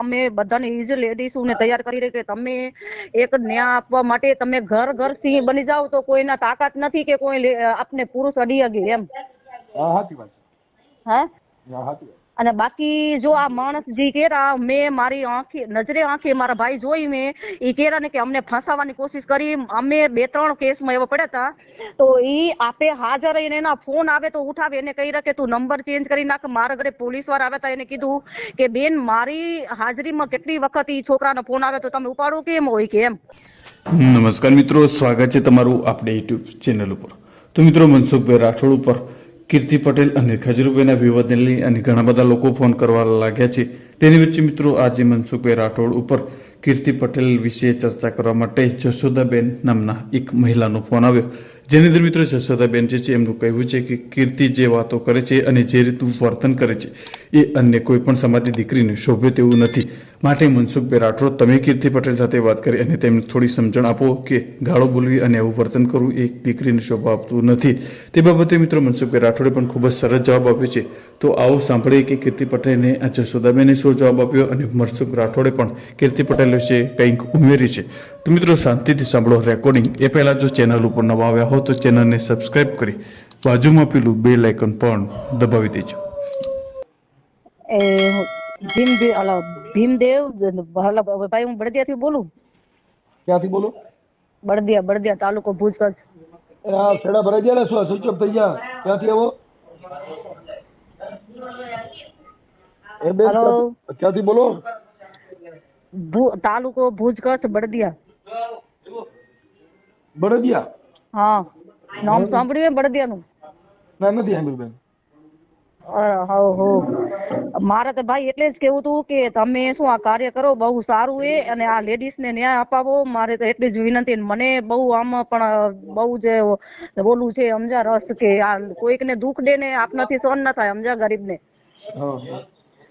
અમે બધાને ઇઝ લેડીઝોને તૈયાર કરી રહી કે તમે એક ન્યાય આપવા માટે તમે ઘર ઘર સિંહ બની જાઓ તો કોઈના તાકાત નથી કે કોઈ આપને પુરુષ અડી શકે એમ. હા સાચી વાત હા? હા સાચી વાત અને બાકી જો આ માણસ જે કેરા, મેં મારી આંખે, નજરે આંખે મારા ભાઈ જોઈ મેં એ કેરા ને કે અમને ફસાવાની કોશિશ કરી, અમે બે ત્રણ કેસમાં એવા પડ્યા હતા તો એ આપે હાજર રહીને એના ફોન આવે તો ઉઠાવે, એને કહી રહ્યા કે તું નંબર ચેન્જ કરી નાખ, મારા ઘરે પોલીસવાળા આવ્યા હતા એને કીધું કે, બેન, મારી હાજરીમાં કેટલી વખત એ છોકરાનો ફોન આવે તો તમે ઉપાડો, કેમ હોય કે એમ નમસ્કાર મિત્રો, સ્વાગત છે તમારું આપણે યુટ્યુબ ચેનલ ઉપર. તો મિત્રો, મનસુખભાઈ રાઠોડ ઉપર કીર્તિ પટેલ અને ખજરૂભાઈના વિવાદને લઈ અને ઘણા બધા લોકો ફોન કરવા લાગ્યા છે. તેની વચ્ચે મિત્રો આજે મનસુખભાઈ રાઠોડ ઉપર કીર્તિ પટેલ વિશે ચર્ચા કરવા માટે જશોદાબેન નામના એક મહિલાનો ફોન આવ્યો. જેની અંદર મિત્રો જશોદાબેન જે છે એમનું કહેવું છે કે કીર્તિ જે વાતો કરે છે અને જે રીતનું વર્તન કરે છે. એ અન્ય કોઈ પણ સમાજની દીકરીને શોભે તેવું નથી. માટે મનસુખભાઈ રાઠોડ, તમે કીર્તિ પટેલ સાથે વાત કરી અને તેમને થોડી સમજણ આપો કે ગાળો બોલવી અને એવું વર્તન કરવું એ દીકરીને શોભા આપતું નથી. તે બાબતે મિત્રો મનસુખભાઈ રાઠોડે પણ ખૂબ જ સરસ જવાબ આપ્યો છે. તો આવો સાંભળીએ કે કીર્તિ પટેલને જશોદાબેને શું જવાબ આપ્યો અને મનસુખ રાઠોડે પણ કીર્તિ પટેલ વિશે કંઈક ઉમેરી છે. તો મિત્રો શાંતિથી સાંભળો રેકોર્ડિંગ એ પહેલાં જો ચેનલ ઉપર નવા આવ્યા હો તો ચેનલને સબસ્ક્રાઇબ કરી બાજુમાં પેલું બે લાઇકન પણ દબાવી દેજો. એ ભીમ અલા ભીમદેવ ભાઈ હું બળદિયાથી બોલું? ક્યાંથી બોલું? બળદિયા બળદિયા તાલુકો ભુજ કચ્છ છેડા ભરાઈ ગયા ને શું સ્વિચ ઓફ થઈ ગયા? ક્યાંથી આવો? એ બે. ક્યાંથી- બોલો? ભુ- તાલુકો ભુજ કચ્છ બળદિયા. બળદિયા? હા નામ સાંભળ્યું બળદિયાનું? ના નથી સાંભળ્યું બેન. હો હો મારે તો ભાઈ એટલે જ કેવું હતું કે તમે શું આ કાર્ય કરો? બહુ સારું એ અને આ લેડીઝને ન્યાય અપાવો. મારે તો એટલી જ વિનંતી મને બહુ આમાં પણ બહુ જે બોલવું છે સમજા રસ કે આ કોઈકને દુઃખ દે ને આપનાથી સહન ન થાય સમજા ગરીબને? હા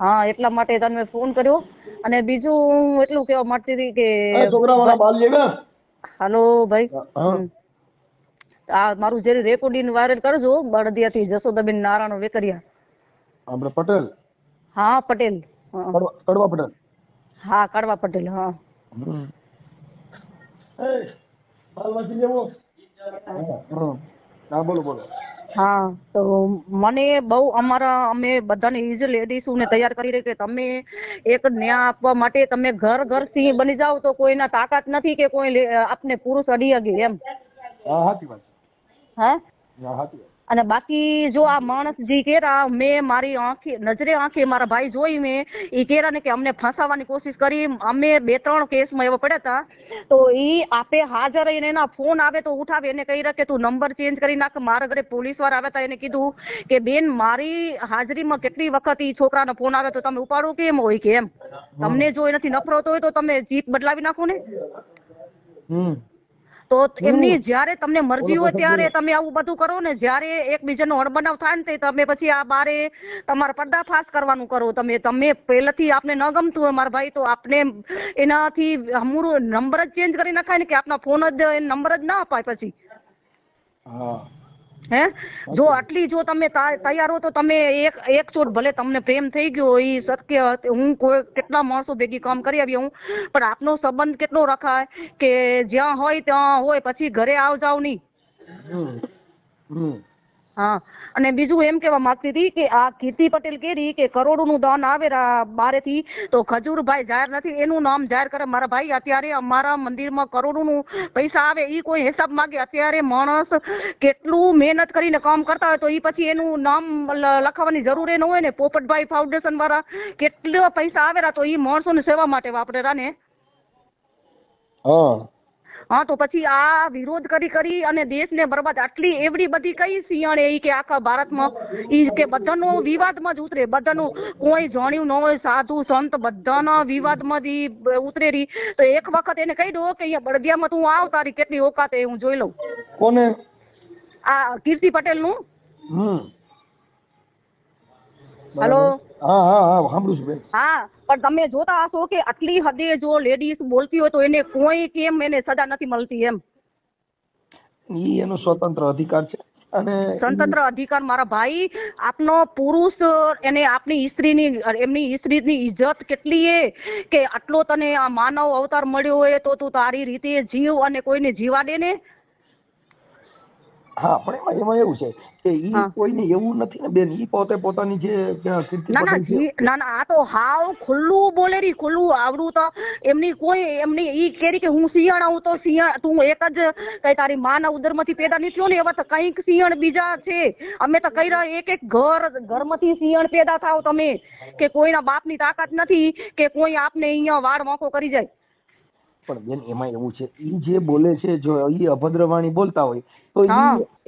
હા એટલા માટે તમે ફોન કર્યો. અને બીજું હું એટલું કહેવા માંગતી હતી કે હાલો ભાઈ. આ મારું જે રેકોર્ડિંગ વાયરલ કરજો. બળદિયાથી જશોદાબેન નારાયણ વેકરિયા. આપણે પટેલ? હા પટેલ. હા. કડવા પટેલ. હા કડવા પટેલ હા. હા હા. બોલો બોલો. હા તો મને બહુ અમારા અમે બધાને ઇઝ લેડીઝોને તૈયાર કરી રહી કે તમે એક ન્યાય આપવા માટે તમે ઘર ઘર સિંહ બની જાઓ તો કોઈના તાકાત નથી કે કોઈ લે- આપને પુરુષ અડી શકે એમ. હા સાચી વાત હા? હા સાચી વાત અને બાકી જો આ માણસ જે કેરા મેં મારી આંખે નજરે આંખે મારા ભાઈ જોઈ મેં એ કેરા ને કે અમને ફસાવાની કોશિશ કરી અમે બે ત્રણ કેસમાં એવા પડ્યા હતા તો એ આપે હાજર રહીને એના ફોન આવે તો ઉઠાવે. એને કહી રહ્યા કે તું નંબર ચેન્જ કરી નાખ મારા ઘરે પોલીસવાળા આવ્યા હતા એને કીધું કે બેન મારી હાજરીમાં કેટલી વખત એ છોકરાનો ફોન આવે તો તમે ઉપાડો કેમ હોય કે એમ? તમને જો એનાથી નફરત હોય તો તમે જીપ બદલાવી નાખો ને. હમ. તો એમની જ્યારે તમને મરજી હોય ત્યારે તમે આવું બધું કરો ને જ્યારે એકબીજાનો અણબનાવ થાય ને તે તમે પછી આ બારે તમારે પર્દાફાશ કરવાનું કરો. તમે તમે પહેલેથી આપને ન ગમતું હોય મારા ભાઈ તો આપને એનાથી હમુરો નંબર જ ચેન્જ કરી નાખાય ને કે આપના ફોન જ નંબર જ ના અપાય પછી. હા. હે? જો આટલી જો તમે તૈયાર હો તો તમે એક એક ચોટ ભલે તમને પ્રેમ થઈ ગયો એ શક્ય હું કોઈ કેટલા માણસો ભેગી કામ કરી આવી હું પણ આપનો સંબંધ કેટલો રખાય કે જ્યાં હોય ત્યાં હોય પછી ઘરે આવ જાવ નહીં. હમ હમ. હા. અને બીજું એમ કહેવા માંગતી હતી કે આ કીર્તિ પટેલ કેરી કે કરોડોનું દાન આવે બારેથી, તો ખજૂરભાઈ જાહેર નથી. એનું નામ જાહેર કરે. મારા ભાઈ અત્યારે અમારા મંદિરમાં કરોડોનું પૈસા આવે એ કોઈ હિસાબ માગે. અત્યારે માણસ કેટલું મહેનત કરીને કામ કરતા હોય તો એ પછી એનું નામ લખાવવાની જરૂર એ ન હોય ને. પોપટભાઈ ફાઉન્ડેશન વાળા કેટલા પૈસા આવેલા તો એ માણસોની સેવા માટે વાપરેલા ને. હા. હા તો પછી આ વિરોધ કરી કરી અને દેશને બરબાદ આટલી એવડી બધી કઈ સિંહણે એ કે આખા ભારતમાં ઈ કે બધાનો વિવાદમાં જ ઉતરે. બધાનું કોઈ જાણ્યું ન હોય સાધુ સંત બધાના વિવાદમાં જ ઈ ઉતરે રહી તો એક વખત એને કહી દો કે અહીંયા બળદિયામાં તું આવ તારી કેટલી ઓકાત એ હું જોઈ લઉં. કોને? આ કીર્તિ પટેલનું. હમ. હલો? હા હા હા સાંભળું છું બેન. હા પણ તમે જોતા હશો કે આટલી હદે જો લેડીઝ બોલતી હોય તો એને કોઈ કેમ એને સજા નથી મળતી એમ? ઈ એનો સ્વતંત્ર અધિકાર છે. અને સ્વતંત્ર અધિકાર મારા ભાઈ આપનો પુરુષ એને આપની સ્ત્રીની એમની સ્ત્રીની ઇજ્જત કેટલી એ કે આટલો તને આ માનવ અવતાર મળ્યો હોય તો તું તારી રીતે જીવ અને કોઈને જીવા દે ને? હા પણ એમાં એમાં એવું છે. કે ઈ કોઈને એવું નથી ને બેન ઈ પોતે પોતાની જે ના ના પટેલ છે. જી ના ના આ તો હાવ ખુલ્લું બોલે રી ખુલ્લું આવડું તો. એમની કોઈ એમની ઈ કેરી કે હું સિંહણ આવું તો સિંહણ તું એક જ કઈ તારી માના ઉદરમાંથી પેદા નહીં થયો ને એવા તો કંઈક સિંહણ બીજા છે. અમે તો કઈ રહ્યા એક એક ઘર ઘરમાંથી સિંહણ પેદા થાવ તમે કે કોઈના બાપની તાકાત નથી કે કોઈ આપને અહીંયા વાળ વાંકો કરી જાય. પણ બેન એમાં એવું છે ઈ જે બોલે છે જો ઈ અભદ્ર વાણી બોલતા હોય તો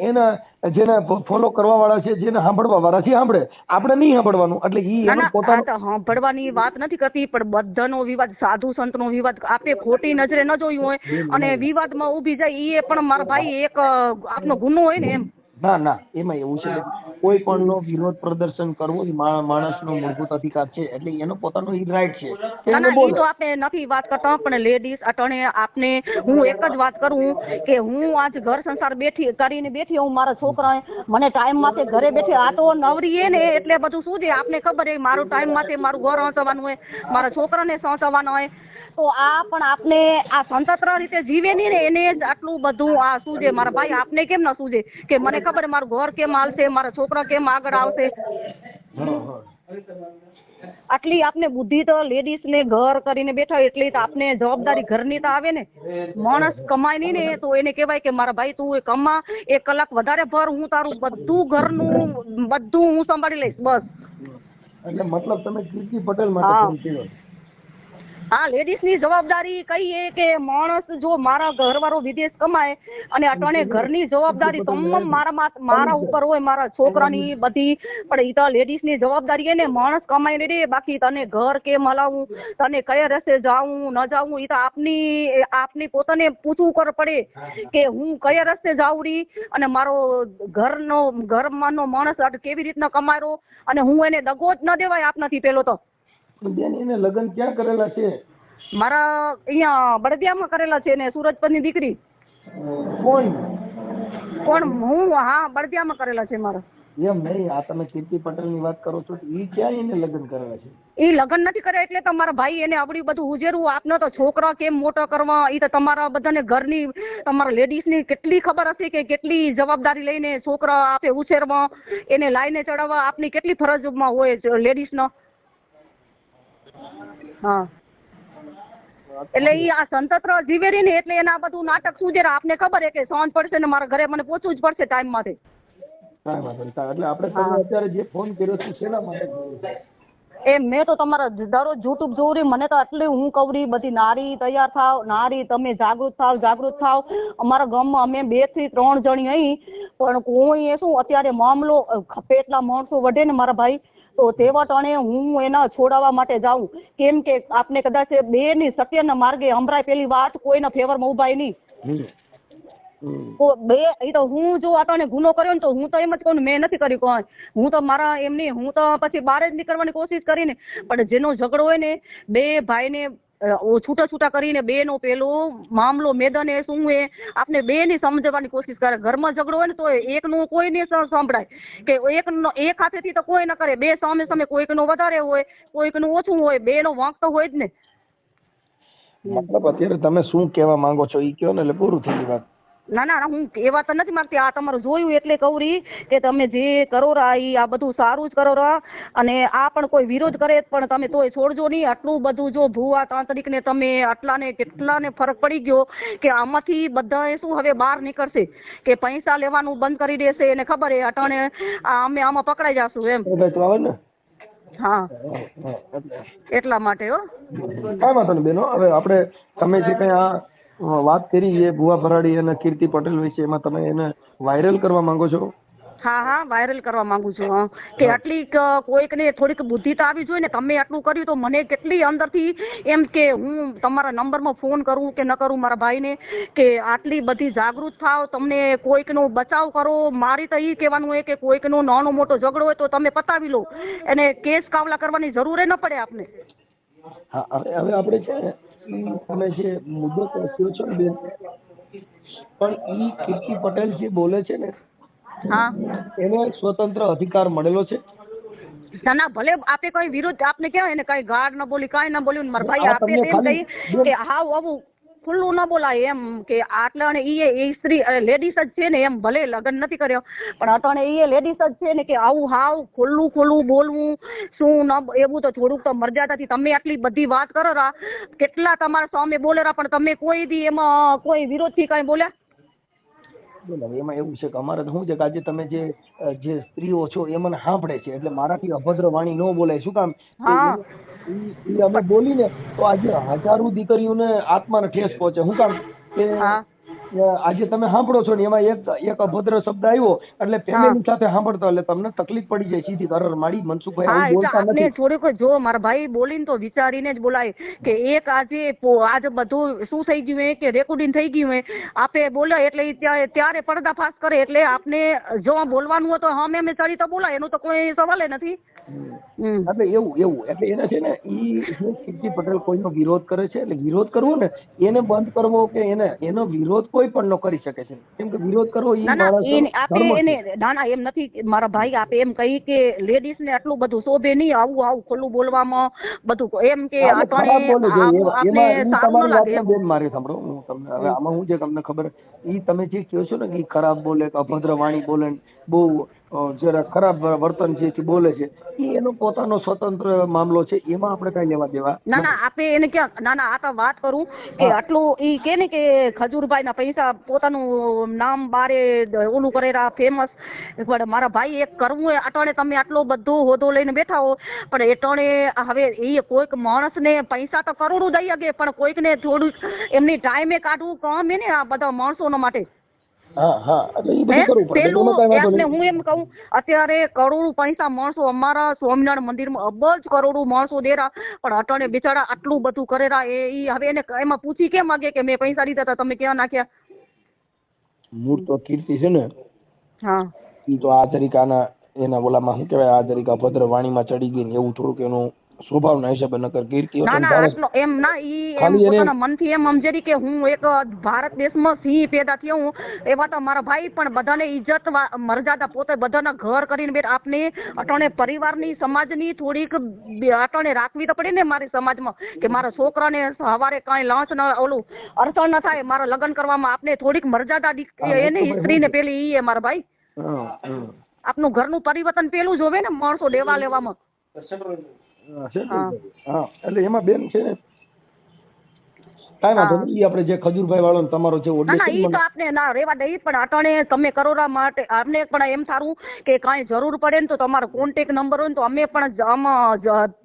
એના જેને ફોલો કરવા વાળા છે જેને સાંભળવા વાળા છે સાંભળે. આપણે નહીં સાંભળવાનું. એટલે ઈ એનો પોતાનો સાંભળવાની વાત નથી કરતી પણ બધાનો વિવાદ સાધુ સંતનો વિવાદ આપે ખોટી નજરે ન જોયું હોય. અને વિવાદમાં ઊભી જાય એ પણ મારા ભાઈ એક આપનો ગુનો હોય ને એમ. ના ના એમાં એવું છે કોઈ પણ નો વિરોધ પ્રદર્શન કરવો એ માણસનો મૂળભૂત અધિકાર છે એટલે એનો પોતાનો રાઈટ છે. ના એ તો આપણે નથી વાત કરતા પણ લેડીઝ અટણે આપને હું એક જ વાત કરું કે હું આજ ઘર સંસાર બેઠી કરીને બેઠી હું મારા છોકરાએ મને ટાઈમ માથે ઘરે બેઠી આ તો નવરી ને એટલે બધું શું છે આપને ખબર છે મારું ટાઈમ માથે મારું ઘર હસવાનું હોય મારા છોકરાને સંચવાનું હોય. તો આ પણ આપને આ સ્વતંત્ર રીતે જીવે નહીં ને એને જ આટલું બધું આ શું છે મારા ભાઈ આપને કેમ ના સૂજે? કે મને ખબર મારું ઘર કેમ હાલશે મારા છોકરા કેમ આગળ આવશે. આટલી આપને બુદ્ધિ તો લેડીઝ ને ઘર કરીને બેઠા હોય એટલી તો આપને જવાબદારી ઘરની તો આવે ને. માણસ કમાય નહીં ને તો એને કહેવાય કે મારા ભાઈ તું એ કમા એક કલાક વધારે ભર હું તારું બધું ઘરનું બધું હું સંભાળી લઈશ બસ. એટલે મતલબ તમે કીર્તિ પટેલ માટે હા, લેડીઝની જવાબદારી કહીએ કે માણસ જો મારા ઘરવાળો વિદેશ કમાય અને અટાણે ઘરની જવાબદારી તમામ મારા મારા ઉપર હોય, મારા છોકરાની બધી. પણ એ તો લેડીઝની જવાબદારી એને માણસ કમાઈને દે, બાકી તને ઘર કેમ હલાવું? તને કયા રસ્તે જાવું, ન જાવું? એ તો આપની આપની પોતાને પૂછવું કર પડે કે હું કયા રસ્તે જાઉં રી? અને મારો ઘરનો, ઘરમાંનો માણસ કેવી રીતના કમાયો? અને હું એને દગો જ ન દેવાય આપનાથી પેલો તો. બેન એને લગ્ન ક્યાં કરેલા છે? મારા અહીંયા બળદિયામાં કરેલા છે ને સુરજપરની દીકરી. કોણ? કોણ? હું હા બળદિયામાં કરેલા છે મારા. એમ નહીં આ તમે કીર્તિ પટેલની વાત કરો છો ઈ ક્યાં એને લગ્ન કરેલા છે? ઈ લગ્ન નથી કર્યા એટલે તમારા ભાઈ એને આવડી બધું ઉજેરવું. આપનો તો છોકરા કેમ મોટો કરવા? ઈ તો તમારા બધાને ઘરની તમારા લેડીઝની કેટલી ખબર હશે કે કેટલી જવાબદારી લઈને છોકરા આપે ઉછેરવા એને લાઈને ચડાવવા. આપની કેટલી ફરજમાં હોય લેડીઝનો? હા. એટલે ઈ આ સંતત્ર જીવે ને એટલે એના બધું નાટક શું છે આપને ખબર છે કે સોન પડશે ને મારા ઘરે મને પહોંચવું જ પડશે ટાઈમ નહીં. એટલે આપણે અત્યારે જે ફોન કર્યો છે શેના માટે? એ મેં તો તમારા દરરોજ યુટ્યુબ જોઉં રહી મને તો આટલી હું કવરી બધી નારી તૈયાર થાવ નારી તમે જાગૃત થાવ જાગૃત થાવ. અમારા ગામમાં અમે બેથી ત્રણ જણી અહીં પણ કોઈ શું અત્યારે મામલો પેટલા માણસો વધે ને મારા ભાઈ તો તેવા ટાણે હું એના છોડાવવા માટે જાઉં. કેમ કે આપને કદાચ બે ની સત્યના માર્ગે હમરાય પેલી વાત કોઈના ફેવરમાં ઉભાય નહીં. તો બે એ તો હું જો આટાને ગુનો કર્યો ને તો હું તો એમ જ કહું મેં નથી કરી કોઈ. હું તો મારા એમની હું તો પછી બહાર જ નીકળવાની કોશિશ કરીને પણ જેનો ઝઘડો હોય ને બે ભાઈને છૂટા છૂટા કરીને બે નો પેલો, મામલો, મેદાન એ શું એ આપને બે ની સમજવાની કોશિશ કરે. ઘરમાં ઝઘડો હોય ને તો એકનું કોઈ નહીં સ- સંભળાય. કે એકનો, એક હાથેથી તો કોઈ ન કરે. બે સામે સામે કોઈકનો વધારે હોય, કોઈકનું ઓછું હોય બે નો વાંક તો હોય જ ને. મતલબ અત્યારે તમે શું કહેવા માંગો છો ઈ કયો ને એટલે પૂરું થઈ વાત. ના ના હું એ વાત તો નથી માગતી. આ તમારું જોયું એટલે કવરી કે તમે જે કરો રા એ આ બધું સારું જ કરો રા. અને આ પણ કોઈ વિરોધ કરે પણ તમે તોય છોડજો નહીં. આટલું બધું જો ભૂવા તાંત્રિક ને તમે આટલાને કેટલાને ફરક પડી ગયો કે આમાંથી બધાએ શું હવે બહાર નીકળશે? કે પૈસા લેવાનું બંધ કરી દેશે એને ખબર એ અટાણે આ અમે આમાં પકડાઈ જશું એમ. હા. એટલે. માટે હો. કાંઈ વાંધો નહીં બેનો. હવે આપણે તમે જે કંઈ આ વાત કરી એ ભુવા ભરાડી અને કીર્તિ પટેલ વિશે. એમાં તમે એને વાયરલ કરવા માંગો છો? હા હા વાયરલ કરવા માંગુ છું કે આટલી કોઈક કોઈકને થોડીક બુદ્ધિ તો આવી જોઈએ ને તમે આટલું કર્યું તો મને કેટલી અંદરથી એમ કે હું તમારા નંબરમાં ફોન કરું કે ન કરું મારા ભાઈને કે આટલી બધી જાગૃત થાવ તમને કોઈકનો બચાવ કરો મારી તો એ કહેવાનું હોય કે કોઈકનો નાનો મોટો ઝઘડો હોય તો તમે પતાવી લો. એને કેસ કાવલા કરવાની જરૂર ન પડે આપને. હા હવે આપણે છે ને તમે જે મુદ્દો કહ્યો છો ને બેન પણ ઈ કીર્તિ પટેલ જે બોલે છે ને હા. એને સ્વતંત્ર અધિકાર મળેલો છે? ના ના ભલે આપે કઈ વિરોધ આપને કહેવાય ને કઈ ગાળ ન બોલી કઈ ન બોલ્યું મારા ભાઈ આપે એમ કહી કે હાવ આવું ખુલ્લું ન બોલાય એમ કે આટલા અને એ એ સ્ત્રી લેડીઝ જ છે ને એમ ભલે લગ્ન નથી કર્યો, પણ અટાણે એ લેડીઝ જ છે ને કે આવું હાવ ખુલ્લું ખુલ્લું બોલવું, શું ન એવું તો થોડુંક તો મર્યાદાથી તમે આટલી બધી વાત કરો રા, કેટલા તમારા સામે બોલેરા, પણ તમે કોઈ દી એમાં કોઈ વિરોધથી કાંઈ બોલ્યા? બોલો એમાં એવું છે કે અમારે તો શું છે કે આજે તમે જે જે સ્ત્રીઓ છો એ મને સાંભળે છે એટલે મારાથી અભદ્ર વાણી ન બોલાય. શું કામ? અમે બોલીને તો આજે હજારો દીકરીઓને આત્માને ઠેસ પહોંચે શું કામ? કે આજે તમે સાંભળો છો ને એમાં એક એક અભદ્ર શબ્દ આવ્યો એટલે ફેમિલી સાથે સાંભળતો એટલે તમને તકલીફ પડી જાય સીધી તરર માડી મનસુખભાઈ બોલતા નથી. થોડુંક જો મારા ભાઈ બોલીને તો વિચારીને જ બોલાય કે એક આજે આજે બધું શું થઈ ગયું હે કે રેકોર્ડિંગ થઈ ગયું હે? આપે બોલે એટલે ત્યારે પડદાફાશ કરે એટલે આપને જો બોલવાનું હોય તો હમે અમે ચડી તો બોલાય એનું તો કોઈ સવાલ નથી. એટલે એવું એવું એટલે એને છે ને ઈ કીર્તિ પટેલ કોઈનો વિરોધ કરે છે? એટલે વિરોધ કરવો ને એને બંધ કરવો કે એને એનો વિરોધ કોઈ પણ નો કરી શકે છે. કેમ કે વિરોધ કરવો એને આપે એને ના ના એમ નથી મારા ભાઈ આપે એમ કહી કે લેડીઝ ને આટલું બધું શોભે નહીં આવું આવું ખુલ્લું બોલવામાં બધું એમ કે બેન મારે સાંભળો. હું તમને હવે આમાં હું છે તમને ખબર ઈ તમે જે કહો છો ને કે ખરાબ બોલે કે અભદ્ર વાણી બોલે બહુ જરા ખરાબ વર્તન છે કે બોલે છે એનો પોતાનો સ્વતંત્ર મામલો છે એમાં આપણે કઈ લેવા દેવા ના ના આપે એને ક્યાં ના ના આ તો વાત કરું કે આટલું ઈ કે ને કે ખજૂરભાઈ ના પૈસા પોતાનું નામ બારે ઓલું કરેલા ફેમસ પણ મારા ભાઈ એક કરવું એ અટાણે તમે આટલો બધો હોદો લઈને બેઠા હો પણ એટાણે હવે એ કોઈક માણસને પૈસા તો કરોડો દઈ શકે પણ કોઈકને થોડું એમની ટાઈમે કાઢવું કામ એ ને આ બધા માણસોના માટે. હા હા. એટલે બધું કરવું પડે. પેલું. હું એમ કહું અત્યારે કરોડો પૈસા માણસો અમારા સ્વામિનારાયણ મંદિરમાં અબજ કરોડો માણસો દેરા પણ અટાણે બિચારા આટલું બધું કરેરા એ ઈ હવે એને એમાં પૂછી કેમ માગે કે મેં પૈસા લીધા હતા તમે ક્યાં નાખ્યા? મૂળ તો કીર્તિ છે ને. હા. ઈ તો આ તરીકાના એના ઓલામાં શું કહેવાય આ તરીકા ભદ્ર વાણીમાં ચડી ગઈ ને એવું થોડુંક એનું સ્વભાવના હિસાબે નકર કીર્તિ ના ના આટલો એમ ના ઈ એમ પોતાના મનથી એમ સમજેરી કે હું એક ભારત દેશમાં સિંહ પેદા થયો હું એવા તો મારા ભાઈ પણ બધાને ઇજ્જત મર્યાદા પોતે બધાના ઘર કરીને બેઠ આપને અટણે પરિવારની સમાજની થોડીક અટણે રાખવી તો પડે ને મારી સમાજમાં કે મારા છોકરાને સવારે કાંઈ લંચ ન ઓલું અડચણ ન થાય મારા લગ્ન કરવામાં આપને થોડીક મર્યાદા એને સ્ત્રીને પેલી ઈ એ મારા ભાઈ. આપનું ઘરનું પરિવર્તન પેલું જોવે ને માણસો લેવા લેવામાં. હા, એટલે એમાં બેન છે ને કાંઈ વાંધો નહીં. આપણે જે ખજૂરભાઈ વાળો તમારો જે ઓડિયો ના એ તો આપને ના રેવા દઈ પણ અટણે તમે કરોડા માટે આપને પણ એમ સારું કે કાંઈ જરૂર પડે ને તો તમારો કોન્ટેક નંબર હોય ને તો અમે પણ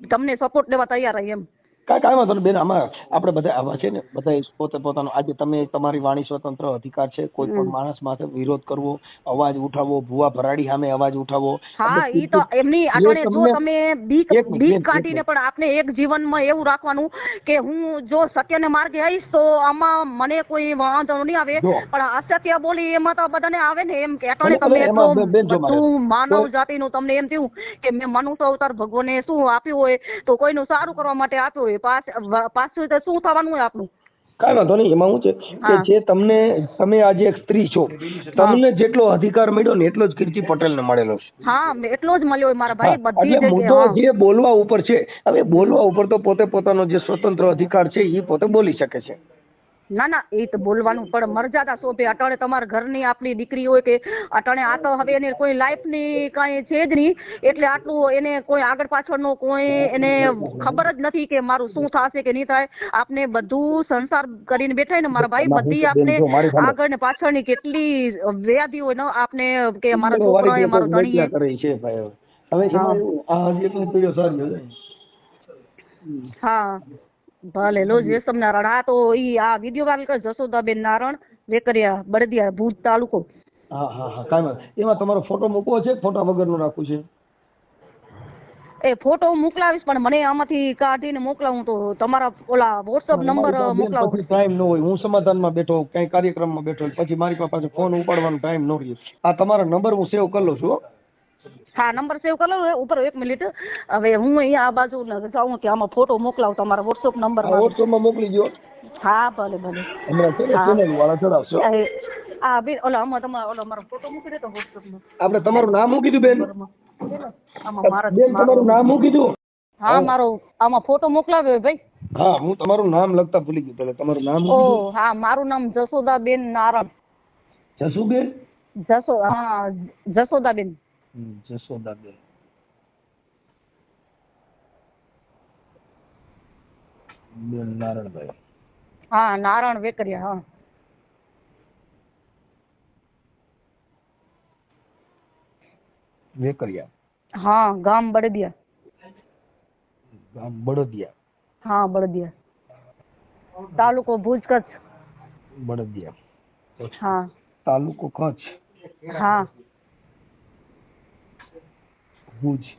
તમને સપોર્ટ લેવા તૈયાર રહીએ એમ. કાંઈ કાંઈ વાંધો નહીં બેન આમાં આપણે બધા આવા છે ને બધા પોતે પોતાનો આજે તમે તમારી વાણી સ્વતંત્ર અધિકાર છે કોઈ પણ માણસ માટે વિરોધ કરવો અવાજ ઉઠાવવો ભૂવા ભરાડી સામે અવાજ ઉઠાવવો હા એટલે ઈ તો એમની આગળ જો તમે બીક બીક કાઢીને પણ આપને એક જીવનમાં એવું રાખવાનું કે હું જો સત્યને માર્ગે આવીશ તો આમાં મને કોઈ વાંધો નહીં આવે. પણ અસત્ય બોલી એમાં તો બધાને આવે ને એમ કે અટાણે તમે એટલું માનવ જાતિનું તમને એમ થયું કે મેં મનુષ્ય અવતાર ભગવાને શું આપ્યું હોય તો કોઈનું સારું કરવા માટે આપ્યું હોય. પાછ- પાછું તો શું થવાનું હોય આપણું? કાંઈ વાંધો નહીં એમાં શું છે કે જે તમને તમે આજે એક સ્ત્રી છો તમને જેટલો અધિકાર મળ્યો ને એટલો જ કીર્તિ પટેલને મળેલો છે. હા એટલો જ મળ્યો મારા ભાઈ બધી એટલે મુદ્દો જે બોલવા ઉપર છે હવે બોલવા ઉપર તો પોતે પોતાનો જે સ્વતંત્ર અધિકાર છે એ પોતે બોલી શકે છે. ના ના એ તો બોલવાનું પણ મર્યાદા શોભે અટાણે તમારા ઘરની આપણી દીકરી હોય કે અટાણે આ તો હવે એને કોઈ લાઈફની કાંઈ છે જ નહીં. એટલે આટલું એને કોઈ આગળ પાછળનો કોઈ એને ખબર જ નથી કે મારું શું થશે કે નહીં થાય. આપને બધું સંસાર કરીને બેઠા ને મારા ભાઈ બધી આપને. આગળ ને પાછળની કેટલી વ્યાધિ હોય ને આપને કે મારા છોકરો એ મારો ધણી હવે. હા. ભલે લો જેસમ નારણ આ તો ઈ આ વીડિયો વાયરલ કરે જશોદાબેન નારણ વેકરિયા બળદિયા ભુજ તાલુકો. હા હા હા કાંઈ વાંધો એમાં તમારો ફોટો મૂકવો છે? ફોટા વગરનો રાખવું છે? એ ફોટો હું મોકલાવીશ પણ મને આમાંથી કાઢીને મોકલાવું તો તમારા ઓલા વોટ્સઅપ નંબર મોકલાવો. પછી ટાઈમ ન હોય. હું સમાધાનમાં બેઠો કઈ કાર્યક્રમમાં બેઠો પછી મારી પાસે ફોન ઉપાડવાનો ટાઈમ ન રહ્યો. આ તમારો નંબર હું સેવ કરી લઉં છું હો. નંબર સેવ કરી લો ઉપર એક મિનિટ. હવે હું અહીંયા આ બાજુ જાઉં કે આમાં ફોટો મોકલાવ તમારા વોટ્સઅપ નંબર વોટ્સઅપમાં મોકલી દો હા ભલે ભલે. હા. બેન ઓલા આમાં તમારો ઓલો મારો ફોટો મૂકી દેતો વોટ્સઅપમાં આપણે તમારું નામ મૂકી દીધું બેન. બેન તમારું નામ મૂકી કીધું હા મારો આમાં ફોટો મોકલાવ્યો ભાઈ. હા હું તમારું નામ લખતા ભૂલી ગયો પેલા તમારું નામ ઓ હા મારું નામ જસોદાબેન નારણ જસુબેન? જસો હા જસોદાબેન. જસોદાબેન બેન નારણભાઈ હા નારણ વેકરિયા હા વેકરિયા હા ગામ બળદિયા ગામ બળદિયા હા બળદિયા તાલુકો ભુજ કચ્છ બળદિયા હા તાલુકો કચ્છ હા ભુજ